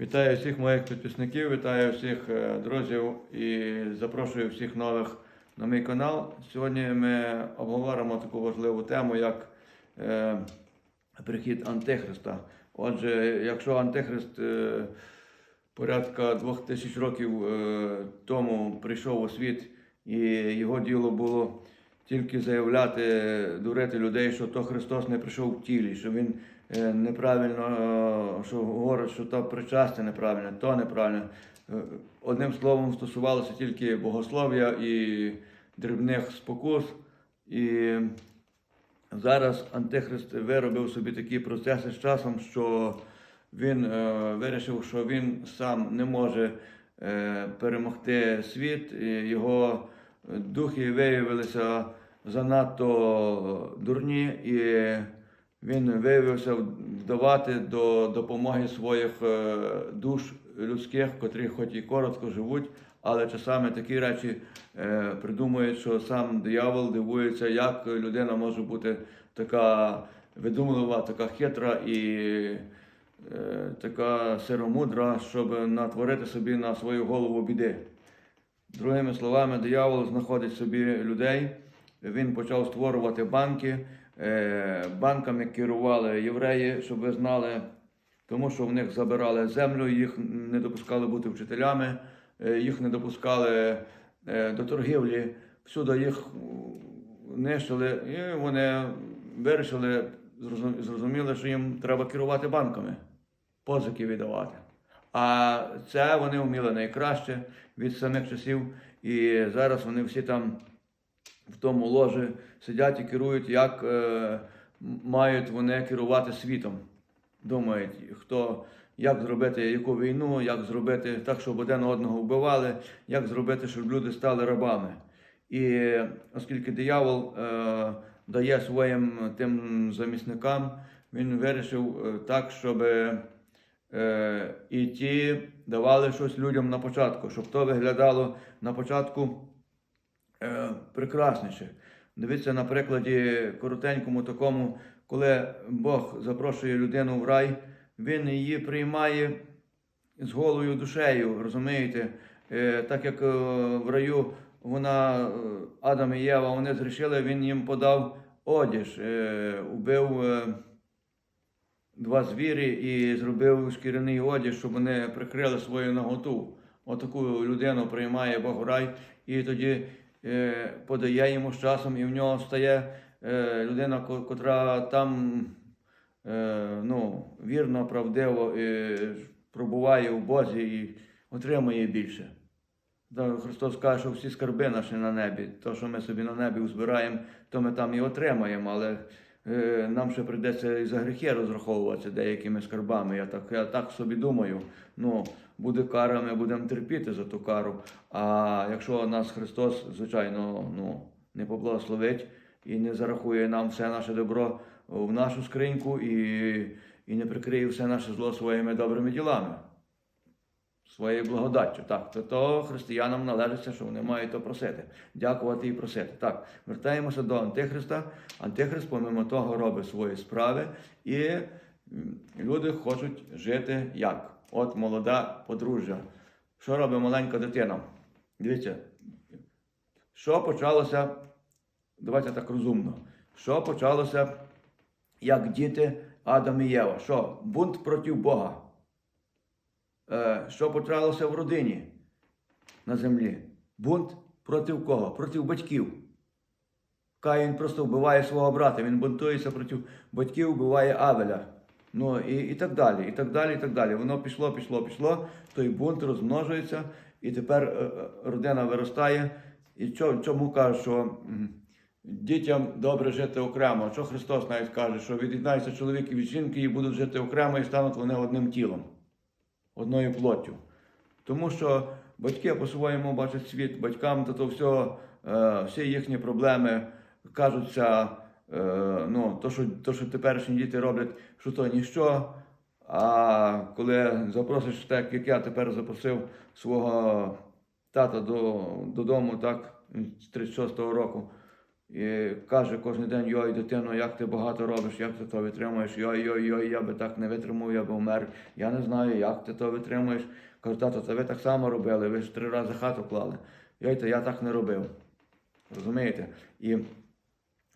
Вітаю всіх моїх підписників, вітаю всіх е, друзів і запрошую всіх нових на мій канал. Сьогодні ми обговоримо таку важливу тему, як е, прихід Антихриста. Отже, якщо Антихрист е, порядка двох тисяч років тому прийшов у світ, і його діло було тільки заявляти, дурити людей, що то Христос не прийшов в тілі, що Він неправильно, е, що говорить, що то причастя неправильне, то неправильно. Е, Одним словом, стосувалося тільки богослов'я і дрібних спокус. І зараз Антихрист виробив собі такі процеси з часом, що він е, вирішив, що він сам не може е, перемогти світ, його духи виявилися занадто дурні, і він виявився вдавати до допомоги своїх е, душ людських, котрі хоч і коротко живуть, але часами такі речі е, придумують, що сам диявол дивується, як людина може бути така видумлива, така хитра і е, така сиромудра, щоб натворити собі на свою голову біди. Другими словами, диявол знаходить собі людей. Він почав створювати банки. Е, Банками керували євреї, щоб ви знали, тому що в них забирали землю, їх не допускали бути вчителями, е, їх не допускали е, до торгівлі. Всюди їх нищили, і вони вирішили, зрозуміли, що їм треба керувати банками, позики віддавати. А це вони вміли найкраще від самих часів. І зараз вони всі там в тому ложі сидять і керують, як е, мають вони керувати світом. Думають, хто як зробити яку війну, як зробити так, щоб один одного вбивали, як зробити, щоб люди стали рабами. І оскільки диявол е, дає своїм тим замісникам, він вирішив е, так, щоб е, і ті давали щось людям на початку, щоб то виглядало на початку прекрасніше. Дивіться на прикладі коротенькому такому, коли Бог запрошує людину в рай, він її приймає з голою душею, розумієте? Е, так як е, в раю вона, е, Адам і Єва, вони зрішили, він їм подав одіж, е, убив е, два звірі і зробив шкіряний одяг, щоб вони прикрили свою наготу. Отаку людину приймає Бог в рай, і тоді е, подає йому з часом, і в нього стає е, людина, ко- котра там е, ну, вірно, правдиво е, пробуває у Бозі і отримує більше. Христос каже, що всі скарби наші на небі, то, що ми собі на небі узбираємо, то ми там і отримаємо, але е, нам ще прийдеться і за гріхи розраховуватися деякими скарбами. Я так, я так собі думаю. Ну, буде кара, ми будемо терпіти за ту кару. А якщо нас Христос, звичайно, ну, не поблагословить і не зарахує нам все наше добро в нашу скриньку і, і не прикриє все наше зло своїми добрими ділами своєю благодаттю. Так, то, то християнам належиться, що вони мають то просити, дякувати і просити. Так, вертаємося до Антихриста. Антихрист, помимо того, робить свої справи, і люди хочуть жити як? От молода подружжя. Що робить маленька дитина? Дивіться, що почалося, давайте так розумно, що почалося, як діти Адам і Єва? Що? Бунт проти Бога. Е, що почалося в родині на землі. Бунт проти кого? Проти батьків. Каїн просто вбиває свого брата, він бунтується проти батьків, вбиває Авеля. Ну і, і так далі, і так далі, і так далі. Воно пішло, пішло, пішло, той бунт розмножується, і тепер е, е, родина виростає. І чому кажуть, що дітям добре жити окремо? Що Христос навіть каже, що від'єднаються чоловік від жінки і будуть жити окремо і стануть вони одним тілом одною плоттю. Тому що батьки по-своєму бачать світ, батькам то, то все, е, всі їхні проблеми кажуться, е, ну, то, що, то, що теперішні діти роблять, що то ніщо. А коли запросиш, так як я тепер запросив свого тата до, додому, так, з 36-го року, І каже кожен день, йой, дитино, як ти багато робиш, як ти то витримуєш, йой, йой, йой, я би так не витримав, я би вмер. Я не знаю, як ти то витримуєш. Кажу, тато, це ви так само робили, ви ж три рази хату клали. Йой, то я так не робив. Розумієте? І,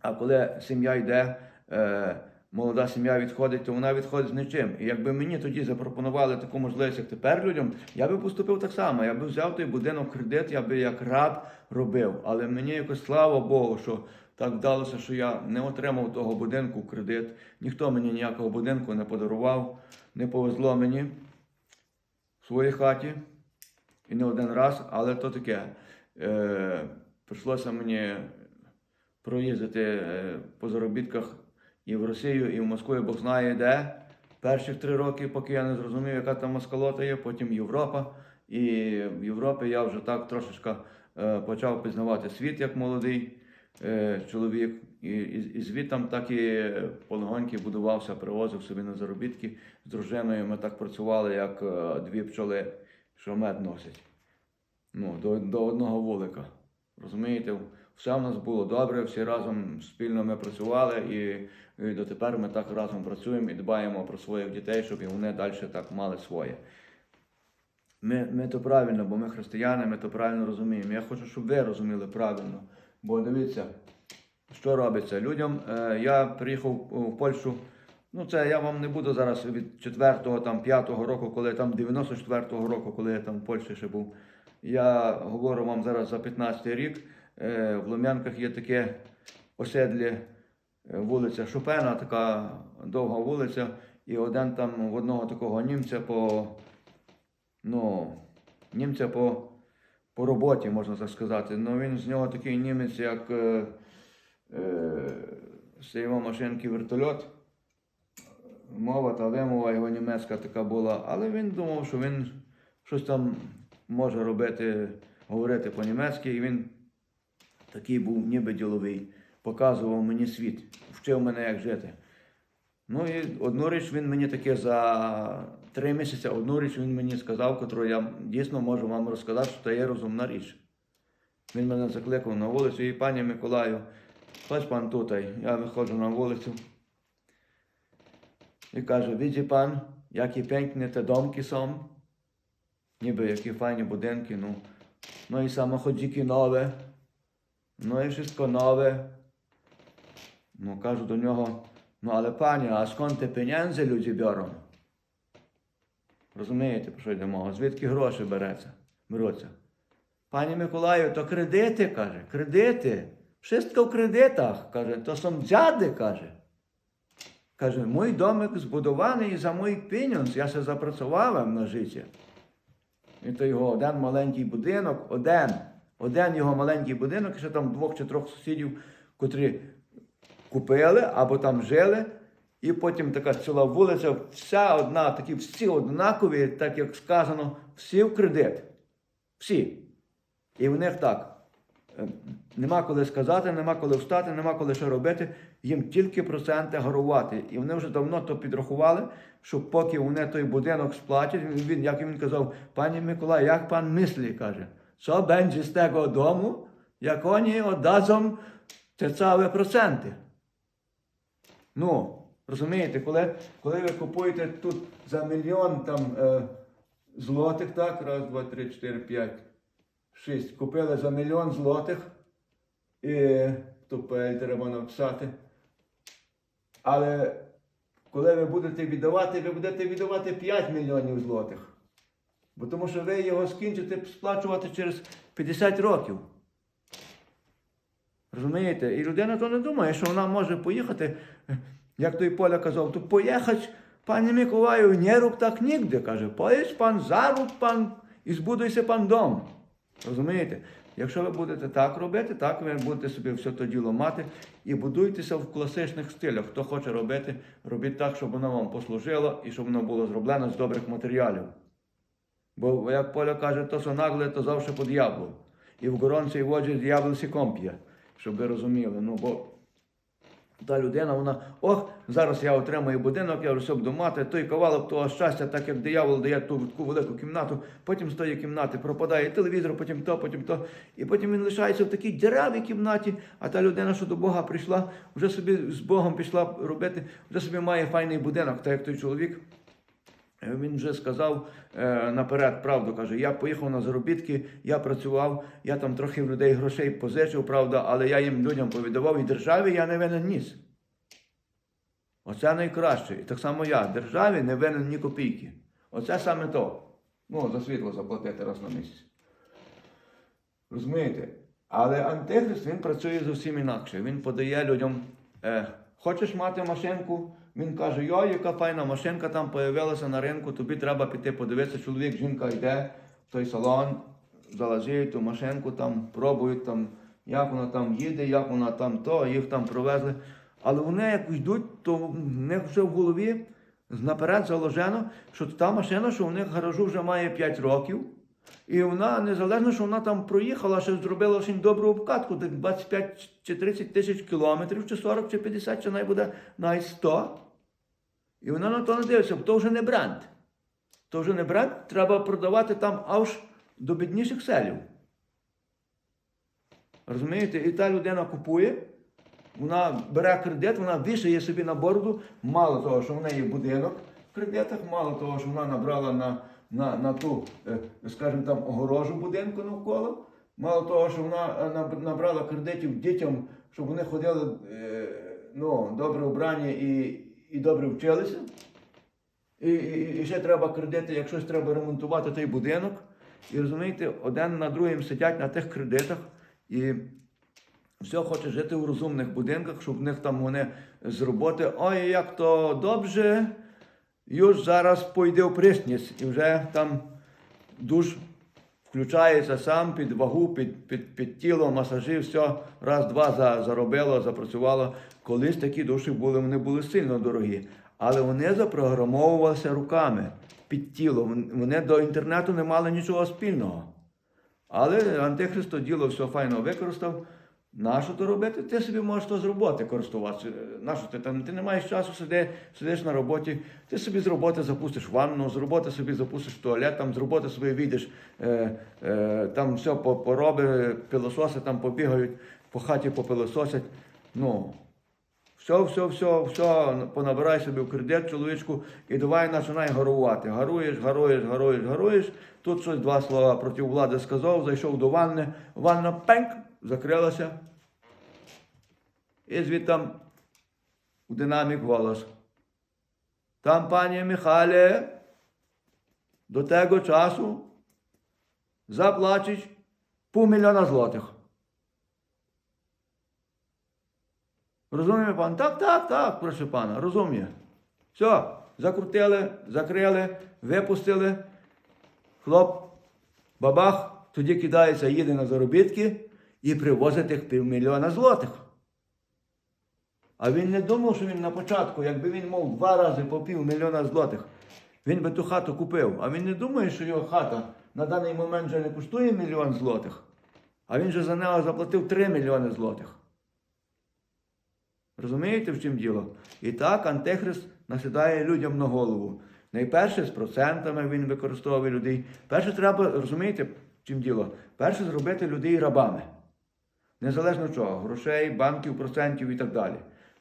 а коли сім'я йде, е, молода сім'я відходить, то вона відходить з нічим. І якби мені тоді запропонували таку можливість, як тепер людям, я би поступив так само. Я би взяв той будинок кредит, я би як раб робив. Але мені якось слава Богу, що так вдалося, що я не отримав того будинку кредит. Ніхто мені ніякого будинку не подарував, не повезло мені в своїй хаті. І не один раз, але то таке. Е, прийшлося мені проїздити е, по заробітках і в Росію, і в Москву, і Бог знає де. Перших три роки, поки я не зрозумів, яка там москалота є, потім Європа. І в Європі я вже так трошечка е, почав пізнавати світ як молодий е, чоловік. І, і, і звідтам так і полегоньки будувався, привозив собі на заробітки. З дружиною ми так працювали, як е, дві пчоли, що мед носять. Ну, до, до одного вулика. Розумієте, все в нас було добре, всі разом спільно ми працювали і, і дотепер ми так разом працюємо і дбаємо про своїх дітей, щоб і вони далі так мали своє. Ми, ми то правильно, бо ми християни, ми то правильно розуміємо. Я хочу, щоб ви розуміли правильно. Бо дивіться, що робиться. Людям, е, я приїхав в Польщу. Ну, це я вам не буду зараз від 4-го, там, 5-го року, коли там 94-го року, коли я там в Польщі ще був. Я говорю вам зараз за 15-й рік. Е, В Лум'янках є таке оседлі, е, вулиця Шопена, така довга вулиця, і один там в одного такого німця по, ну, німця по, по роботі, можна так сказати. Ну він з нього такий німець, як е, е, з його машинки вертольот. Мова та вимова його німецька така була, але він думав, що він щось там може робити, говорити по-німецьки, і він такий був ніби діловий, показував мені світ, вчив мене, як жити. Ну і одну річ він мені таке за три місяці, одну річ він мені сказав, котру я дійсно можу вам розказати, що це є розумна річ. Він мене закликав на вулицю і пані Миколаю, ходь пан тутай. Я виходжу на вулицю. І каже, виді пан, які пенькні те домки są. Ніби які файні будинки, ну. Ну і samochodziki нове. Ну і wszystko нове. Ну, кажу до нього, ну але пані, а скąd te pieniądze люди беруть? Розумієте, про що йде мова? Звідки гроші береться, беруться? Пані Миколаю, то кредити, каже, кредити. Wszystko в кредитах, каже, то są dziady, каже. Каже, мій домик збудований за мій піньонс, я ще запрацював на життя. І то його один маленький будинок, один, один його маленький будинок, ще там двох чи трьох сусідів, котрі купили або там жили. І потім така ціла вулиця, вся одна, такі всі однакові, так як сказано, всі в кредит. Всі. І в них так. е, Нема коли сказати, нема коли встати, нема коли що робити, їм тільки проценти гарувати. І вони вже давно то підрахували, що поки вони той будинок сплатять, він, як він казав, пані Миколай, як пан мислі, каже, що będzie з того дому, як вони одразу те ціле проценти. Ну, розумієте, коли, коли ви купуєте тут за мільйон там е, злотих, так, раз, два, три, чотири, п'ять, шість, купили за мільйон злотих, і тупель треба написати. Але коли ви будете віддавати, ви будете віддавати 5 мільйонів злотих. Бо тому що ви його скінчите сплачувати через 50 років. Розумієте? І людина то не думає, що вона може поїхати, як той Поля казав, то поїхати, пані Миколаю, не роб так нігде, каже, поїдь пан, заруб пан і збудуйся пан дом. Розумієте? Якщо ви будете так робити, так ви будете собі все то діло мати і будуйтеся в класичних стилях. Хто хоче робити, робіть так, щоб воно вам послужило і щоб воно було зроблено з добрих матеріалів. Бо, як Поля каже, то що нагле, то завжди по дьяволу. І в горонцій воді дьявол сі комп'є, щоб ви розуміли. Ну, бо Та людина, вона, ох, зараз я отримаю будинок, я вже буду мати, той кавалок того щастя, так як диявол дає ту таку велику кімнату, потім з тої кімнати пропадає телевізор, потім то, потім то. І потім він лишається в такій деревій кімнаті, а та людина, що до Бога прийшла, вже собі з Богом пішла робити, вже собі має файний будинок, так як той чоловік. Е, Він вже сказав е, наперед правду, каже, я поїхав на заробітки, я працював, я там трохи в людей грошей позичив, правда, але я їм людям повідавав і державі я не винен ніс. Оце найкраще. І так само я державі не винен ні копійки. Оце саме то. Ну, за світло заплатити раз на місяць. Розумієте? Але Антихрист він працює зовсім інакше. Він подає людям, е, хочеш мати машинку? Він каже, йой, яка файна машинка там появилася на ринку, тобі треба піти подивитися, чоловік, жінка йде в той салон, залазить ту машинку, там пробують, там, як вона там їде, як вона там то, їх там провезли. Але вони як йдуть, то в них вже в голові наперед заложено, що та машина, що в них гаражу вже має 5 років. І вона, незалежно, що вона там проїхала, ще зробила очень добру обкатку, так 25 чи 30 тисяч кілометрів, чи 40, чи 50, чи навіть буде навіть 100. І вона на то не дивиться, бо то вже не бренд. То вже не бренд, треба продавати там аж до бідніших селів. Розумієте? І та людина купує, вона бере кредит, вона вішає собі на бороду, мало того, що в неї будинок в кредитах, мало того, що вона набрала на, на, на ту, е, скажімо там, огорожу будинку навколо, мало того, що вона е, набрала кредитів дітям, щоб вони ходили е, ну, добре вбрані і, і добре вчилися. І, і, і ще треба кредити, як щось треба ремонтувати той будинок. І розумієте, один на другим сидять на тих кредитах і все хоче жити у розумних будинках, щоб в них там вони з роботи. Ой, як то добре, юж зараз пойде в присність, і вже там душ включається сам під вагу, під, під, під тіло, масажі, все раз-два за, заробило, запрацювало. Колись такі душі були, вони були сильно дорогі. Але вони запрограмовувалися руками під тіло. Вони до інтернету не мали нічого спільного. Але Антихрист то діло все файно використав. Нащо то робити? Ти собі можеш то з роботи користуватися. Нащо ти там? Ти не маєш часу, сиди, сидиш на роботі, ти собі з роботи запустиш ванну, з роботи собі запустиш туалет, там з роботи собі вийдеш, е, е, там все по- пороби, пилососи там побігають, по хаті попилососять. Ну, все, все, все, все, понабирай собі в кредит, чоловічку, і давай починай гарувати. Гаруєш, гаруєш, гаруєш, гаруєш. Тут щось два слова проти влади сказав, зайшов до ванни, ванна пенк, закрилася. І звідтам у динамік голос. Там, пані Михайле, до того часу заплачеш півмільйона злотих. Розуміє пан? Так, так, так, прошу пана, розуміє. Все, закрутили, закрили, випустили. Хлоп, бабах, тоді кидається, їде на заробітки і привозить тих півмільйона злотих. А він не думав, що він на початку, якби він мав два рази по півмільйона злотих, він би ту хату купив. А він не думає, що його хата на даний момент вже не коштує мільйон злотих, а він же за неї заплатив 3 мільйони злотих. Розумієте, в чим діло? І так Антихрист насідає людям на голову. Найперше з процентами він використовує людей. Перше треба, розумієте, в чим діло? Перше зробити людей рабами. Незалежно чого, грошей, банків, процентів і так далі.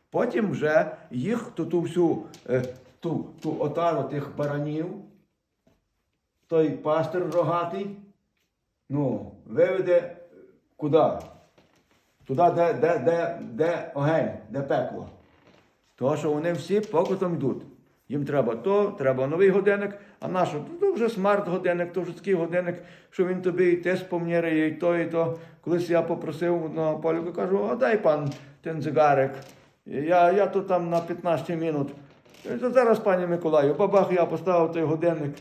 Потім вже їх ту, ту всю е, ту, ту отару тих баранів, той пастир рогатий, ну, виведе куди? Туди, де, де, де, де огонь, де пекло. Тому що вони всі покотом йдуть. Їм треба то, треба новий годинник, а нащо? То вже смарт-годинник, то вже такий годинник, що він тобі і те спомнірує, і то, і то. Колись я попросив одного поліку, кажу, а дай пан ten зигарик. Я, я тут там на 15 минут. Кажу, Зараз, пані Миколаю, бабах, я поставив той годинник,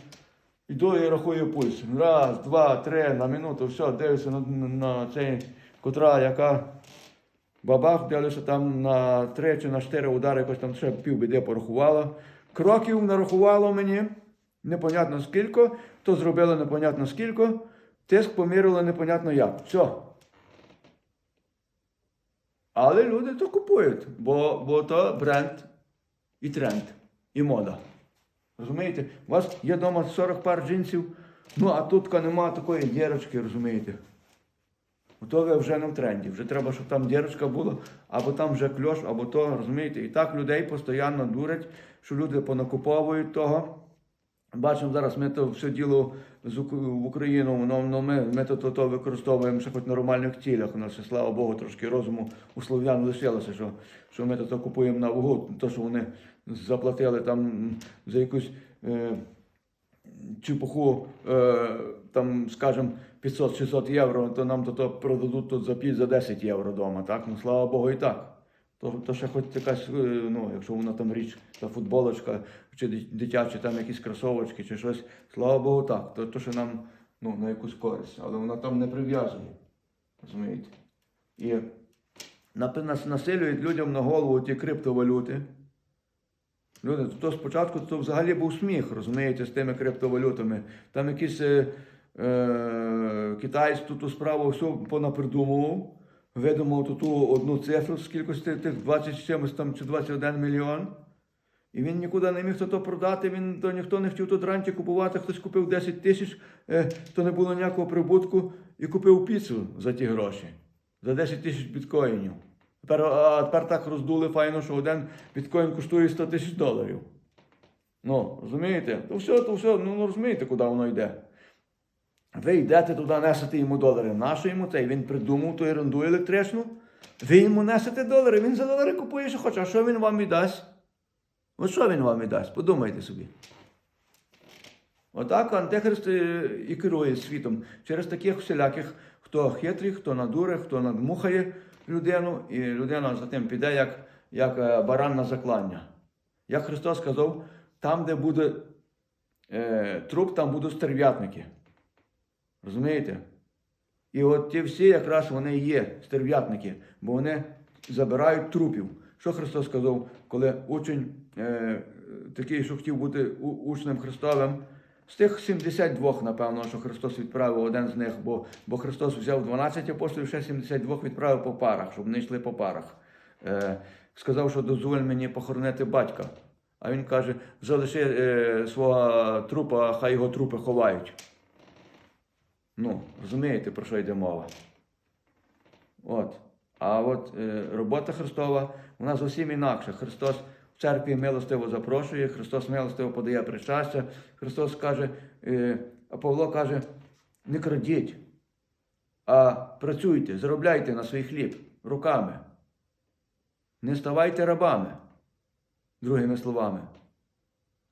йду і рахую пульс. Раз, два, три, на минуту, все, дивлюся на, на, на цей, котра, яка бабах, дивлюся там на три чи на чотири удари, якось там ще півбіди порахувало. Кроків нарахувало мені, непонятно скільки, то зробили непонятно скільки, тиск помірили непонятно як. Все. Але люди то купують, бо, бо то бренд і тренд, і мода. Розумієте? У вас є вдома 40 пар джинсів, ну а тут нема такої дірочки, розумієте? То вже не в тренді. Вже треба, щоб там дірочка була, або там вже кльош, або то, розумієте? І так людей постійно дурять, що люди понакуповують того. Бачимо зараз, ми то все діло в Україну, ну, ну, ми, ми то, то, то використовуємо ще хоч в нормальних цілях. У нас, слава Богу, трошки розуму у слов'ян лишилося, що, що ми то, то купуємо на вагу, то, що вони заплатили там за якусь е, чепуху, е, там, скажімо, 500-600 євро, то нам то, то продадуть тут за 5 за 10 євро вдома, так? Ну, слава Богу, і так. То, то ще хоч якась, е, ну, якщо вона там річ, та футболочка, чи дитячі там якісь кросовочки, чи щось, слава Богу, так. То, то що нам ну, на якусь користь, але вона там не прив'язує. Розумієте? І нас- насилюють людям на голову ті криптовалюти. Люди, то, спочатку то взагалі був сміх, розумієте, з тими криптовалютами. Там якийсь е, е, китаєць ту, ту справу все понапридумував, видумав ту, одну цифру з кількості тих 20 чимось там чи 21 мільйон. І він нікуди не міг то продати, він то ніхто не хотів тут ранті купувати, хтось купив 10 тисяч, е, то не було ніякого прибутку, і купив піцу за ті гроші, за 10 тисяч біткоїнів. Тепер, а тепер так роздули файно, що один біткоін коштує 100 тисяч доларів. Ну, розумієте? То все, то все, ну, ну розумієте, куди воно йде. Ви йдете туди, несете йому долари. Нащо йому цей? Він придумав ту ерунду електричну. Ви йому несете долари, він за долари купує, що хоче. А що він вам віддасть? От що він вам віддасть? Подумайте собі. Отак Антихрист е, і керує світом через таких всіляких, хто хитрий, хто надуре, хто надмухає людину, і людина за тим піде, як, як е, баран на заклання. Як Христос сказав, там, де буде е, труп, там будуть стерв'ятники. Розумієте? І от ті всі якраз вони є стерв'ятники, бо вони забирають трупів. Що Христос сказав, коли учень е, такий, що хотів бути учнем Христовим, з тих 72, напевно, що Христос відправив один з них, бо, бо Христос взяв 12 апостолів, ще 72 відправив по парах, щоб вони йшли по парах. Е, сказав, що дозволь мені похоронити батька. А він каже: залиши е, свого трупа, хай його трупи ховають. Ну, розумієте, про що йде мова? От. А от е, робота Христова, вона зовсім інакша. Христос церкві милостиво запрошує, Христос милостиво подає причастя. Христос каже, е, а Павло каже, не крадіть, а працюйте, заробляйте на свій хліб руками. Не ставайте рабами, другими словами.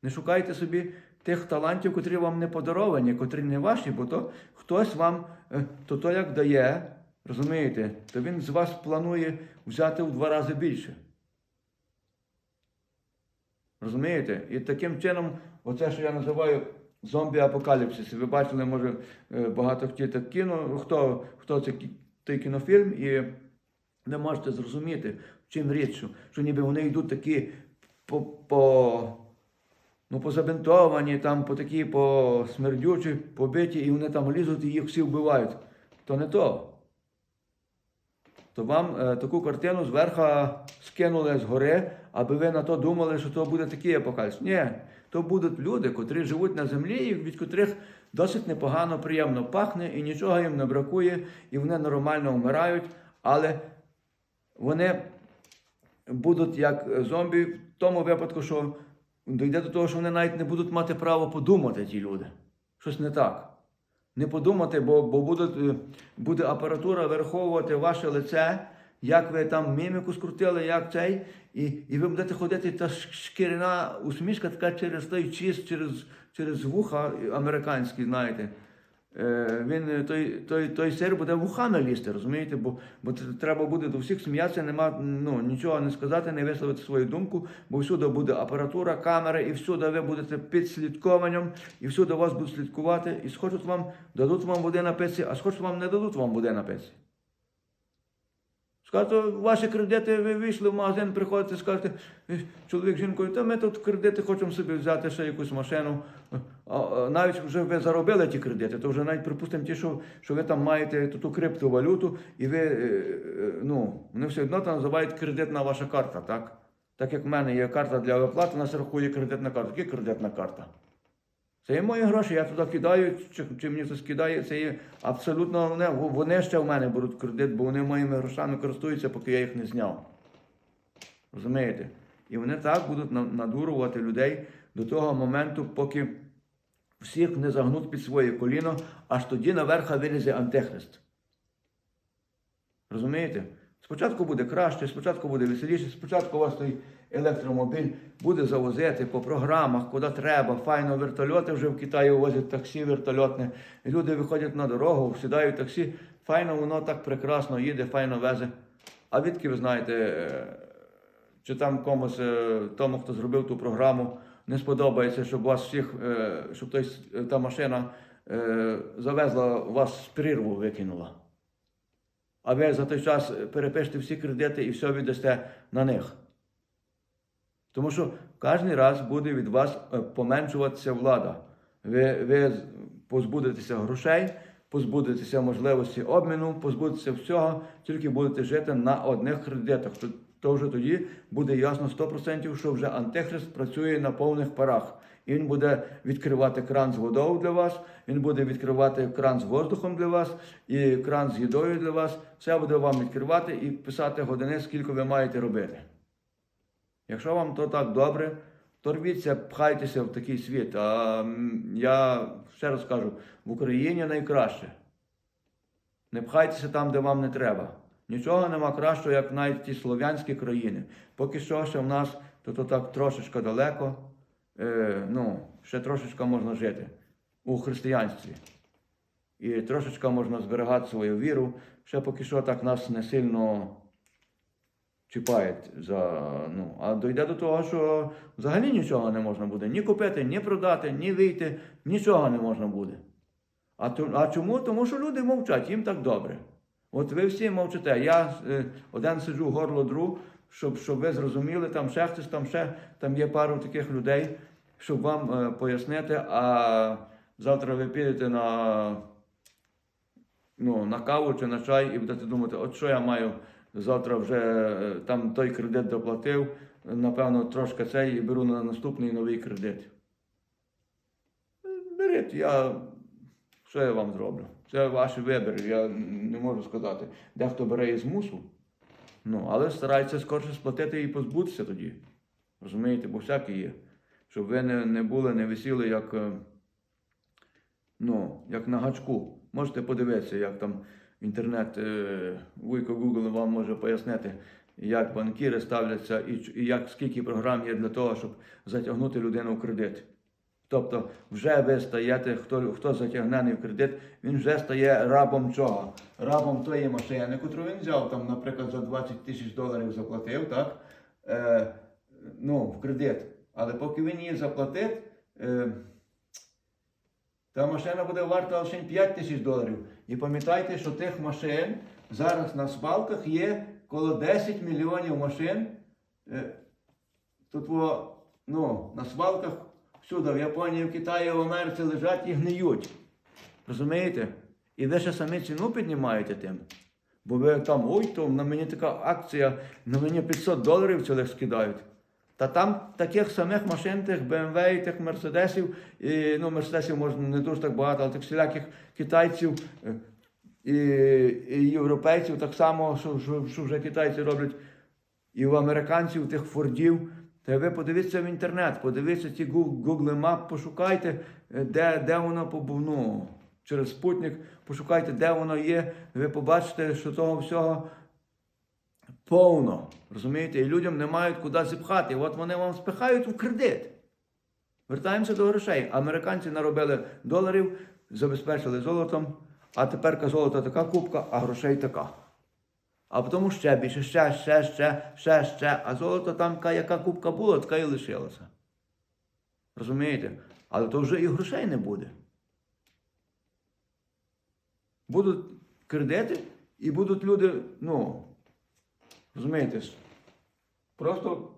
Не шукайте собі тих талантів, котрі вам не подаровані, котрі не ваші, бо то хтось вам е, то то як дає, розумієте, то він з вас планує взяти в два рази більше. Розумієте? І таким чином, оце, що я називаю зомбі-апокаліпсис. Ви бачили, може, е, багато хто кіно, хто, хто це той кінофільм, і ви можете зрозуміти, в чим річ, що ніби вони йдуть такі по, по, ну, позабинтовані, там, по такі по смердючі, побиті, і вони там лізуть і їх всі вбивають. То не то. То вам е, таку картину зверха скинули згори, аби ви на то думали, що то буде такий апокаліпсис. Ні, то будуть люди, котрі живуть на землі, і від котрих досить непогано, приємно пахне, і нічого їм не бракує, і вони нормально вмирають, але вони будуть як зомбі в тому випадку, що дійде до того, що вони навіть не будуть мати право подумати, ті люди. Щось не так. Не подумати, бо, бо будуть, е, буде апаратура враховувати ваше лице, як ви там міміку скрутили, як цей, і, і ви будете ходити, та шкірина усмішка така через той чист, через, через вуха американські, знаєте. Е, Він е, той, той, той сир буде вухами лізти, розумієте? Бо, бо треба буде до всіх сміятися, нема ну, нічого не сказати, не висловити свою думку, бо всюди буде апаратура, камери, і всюди ви будете під слідкуванням, і всюди вас будуть слідкувати, і схочуть вам, дадуть вам води напитися, а схочуть вам не дадуть вам води напитися. Скажете, ваші кредити, ви вийшли в магазин, приходите, скажете, «Е, чоловік жінкою, та ми тут кредити хочемо собі взяти ще якусь машину. А, а, навіть вже ви заробили ті кредити, то вже навіть припустимо ті, що, що ви там маєте ту, ту криптовалюту, і ви, е, е, ну, вони все одно там називають кредитна ваша карта, так? Так як в мене є карта для виплати, нас рахує кредитна карта. Яка кредитна карта? Це є мої гроші, я туди кидаю, чи, чи мені хтось кидає, це є абсолютно вони, вони ще в мене беруть кредит, бо вони моїми грошами користуються, поки я їх не зняв. Розумієте? І вони так будуть надурувати людей до того моменту, поки всіх не загнуть під своє коліно, аж тоді наверха вилізе антихрист. Розумієте? Спочатку буде краще, спочатку буде веселіше, спочатку у вас той електромобіль буде завозити по програмах, куди треба. Файно вертольоти вже в Китаї возять таксі вертольотне. Люди виходять на дорогу, сідають в таксі. Файно воно так прекрасно їде, файно везе. А відки ви знаєте, е, чи там комусь, е, тому, хто зробив ту програму, не сподобається, щоб вас всіх, е, щоб той, та машина завезла вас з прірву викинула. А ви за той час перепишете всі кредити і все віддасте на них. Тому що кожен раз буде від вас е, поменшуватися влада. Ви, ви позбудетеся грошей, позбудетеся можливості обміну, позбудетеся всього, тільки будете жити на одних кредитах. То, вже тоді буде ясно 100%, що вже антихрист працює на повних парах. І він буде відкривати кран з водою для вас, він буде відкривати кран з воздухом для вас і кран з їдою для вас. Все буде вам відкривати і писати години, скільки ви маєте робити. Якщо вам то так добре, то рвіться, пхайтеся в такий світ. А я ще раз кажу, в Україні найкраще. Не пхайтеся там, де вам не треба. Нічого нема кращого, як навіть ті слов'янські країни. Поки що ще в нас то, то так трошечка далеко, е, ну, ще трошечка можна жити у християнстві. І трошечка можна зберігати свою віру. Ще поки що так нас не сильно чіпають за. Ну, а дійде до того, що взагалі нічого не можна буде ні купити, ні продати, ні вийти, нічого не можна буде. А, то- а чому? Тому що люди мовчать, їм так добре. От ви всі мовчите. Я е, один сиджу горло дру, щоб, щоб ви зрозуміли, там ще хтось, там ще там є пару таких людей, щоб вам е, пояснити, а завтра ви підете на, ну, на каву чи на чай і будете думати, от що я маю завтра вже е, там той кредит доплатив, напевно, трошки цей і беру на наступний новий кредит. Беріть, я що я вам зроблю? Це ваш вибір, я не можу сказати. Дехто бере із мусу, ну, але старається скорше сплатити і позбутися тоді. Розумієте, бо всяке є. Щоб ви не, не були, не висіли, як, е, ну, як на гачку. Можете подивитися, як там інтернет, е, Вуйко Google вам може пояснити, як банкіри ставляться і, як, скільки програм є для того, щоб затягнути людину в кредит. Тобто вже ви стаєте, хто, хто затягнений в кредит, він вже стає рабом чого? Рабом тої машини, яку він взяв, там, наприклад, за 20 тисяч доларів заплатив, так? Е, ну, в кредит. Але поки він її заплатить, е, та машина буде варта лише 5 тисяч доларів. І пам'ятайте, що тих машин зараз на свалках є коло 10 мільйонів машин. Е, Тут ну, на свалках всюди, в Японії, в Китаї, в Америці лежать і гниють. Розумієте? І ви ще самі ціну піднімаєте тим. Бо ви там, ой, то на мені така акція, на мені 500 доларів цілих скидають. Та там таких самих машин, тих BMW, тих Мерседесів, і, ну, Мерседесів може не дуже так багато, але тих всіляких китайців е, і, і європейців так само, що, що, що вже китайці роблять, і у американців тих фордів. Та ви подивіться в інтернет, подивіться ті Google Map, пошукайте, е, де, де воно побу- ну, через спутник, пошукайте, де воно є. Ви побачите, що того всього повно. Розумієте? І людям не мають куди зіпхати. От вони вам спихають у кредит. Вертаємося до грошей. Американці наробили доларів, забезпечили золотом, а тепер золото така кубка, а грошей така. А потім ще більше, ще, ще, ще, ще, ще. А золото там, яка кубка була, така і лишилася. Розумієте? Але то вже і грошей не буде. Будуть кредити, і будуть люди, ну, Розумієте? Просто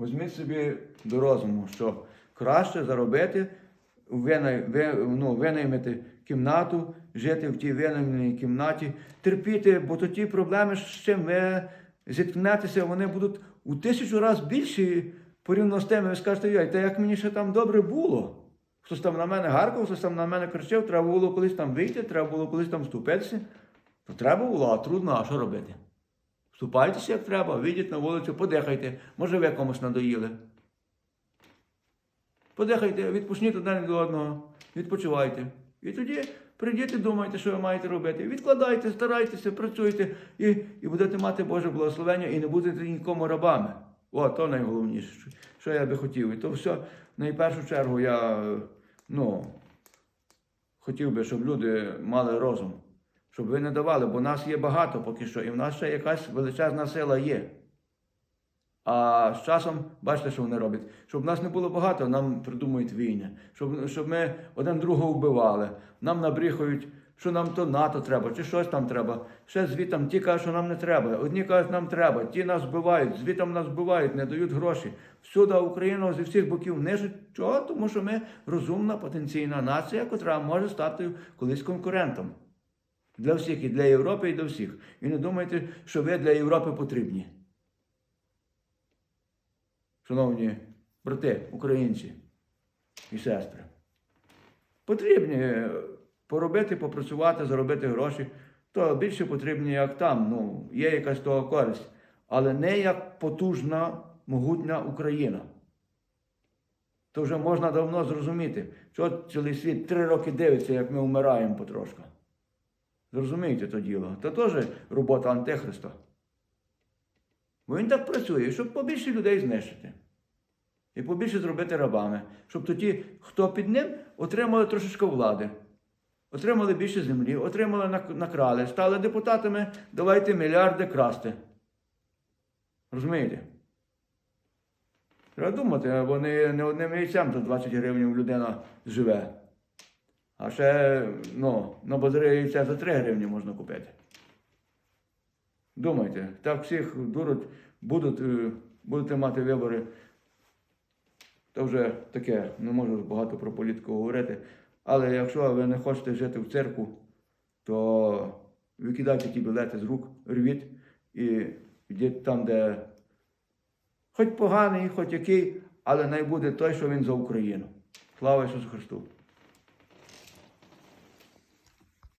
візьміть собі до розуму, що краще заробити, ну, винаймити кімнату, жити в тій винаймленій кімнаті, терпіти, бо то ті проблеми, з чим ви зіткнетеся, вони будуть у тисячу разів більші порівняно з тими, ви скажете, йой, та як мені ще там добре було. Хтось там на мене гаркав, хтось там на мене кричав, треба було колись там вийти, треба було колись там вступитися. То треба було, а трудно, а що робити? Вступайтеся як треба, вийдіть на вулицю, подихайте. Може, ви комусь надоїли. Подихайте, відпочніть один до одного, відпочивайте. І тоді прийдіть і думайте, що ви маєте робити. Відкладайте, старайтеся, працюйте і, і будете мати Боже благословення і не будете нікому рабами. О, то найголовніше, що- я би хотів. І то все, найпершу чергу, я ну, хотів би, щоб люди мали розум, щоб ви не давали, бо нас є багато поки що, і в нас ще якась величезна сила є. А з часом, бачите, що вони роблять. Щоб нас не було багато, нам придумують війни. Щоб, щоб ми один другого вбивали. Нам набріхують, що нам то НАТО треба, чи щось там треба. Ще звітом ті кажуть, що нам не треба. Одні кажуть, нам треба, ті нас вбивають, звітом нас вбивають, не дають гроші. Всюди Україну зі всіх боків нижуть. Чого? Тому що ми розумна потенційна нація, яка може стати колись конкурентом. Для всіх, і для Європи, і для всіх. І не думайте, що ви для Європи потрібні. Шановні брати, українці і сестри, потрібні е, поробити, попрацювати, заробити гроші, то більше потрібні, як там. Ну, є якась того користь, але не як потужна, могутня Україна. То вже можна давно зрозуміти, що цілий світ три роки дивиться, як ми вмираємо потрошка. Зрозумієте то діло. Це теж робота Антихриста. Бо він так працює, щоб побільше людей знищити. І побільше зробити рабами. Щоб тоді, хто під ним, отримали трошечки влади. Отримали більше землі, отримали накрали, стали депутатами, давайте мільярди красти. Розумієте? Треба думати, бо не, не одним яйцем за 20 гривень людина живе. А ще ну, на базарі яйця за 3 гривні можна купити. Думайте, так всіх дуруть, будуть, е, будете мати вибори. То вже таке, не можу багато про політику говорити. Але якщо ви не хочете жити в церкву, то викидайте ті білети з рук, рвіть і йдіть там, де хоч поганий, хоч який, але най буде той, що він за Україну. Слава Ісусу Христу!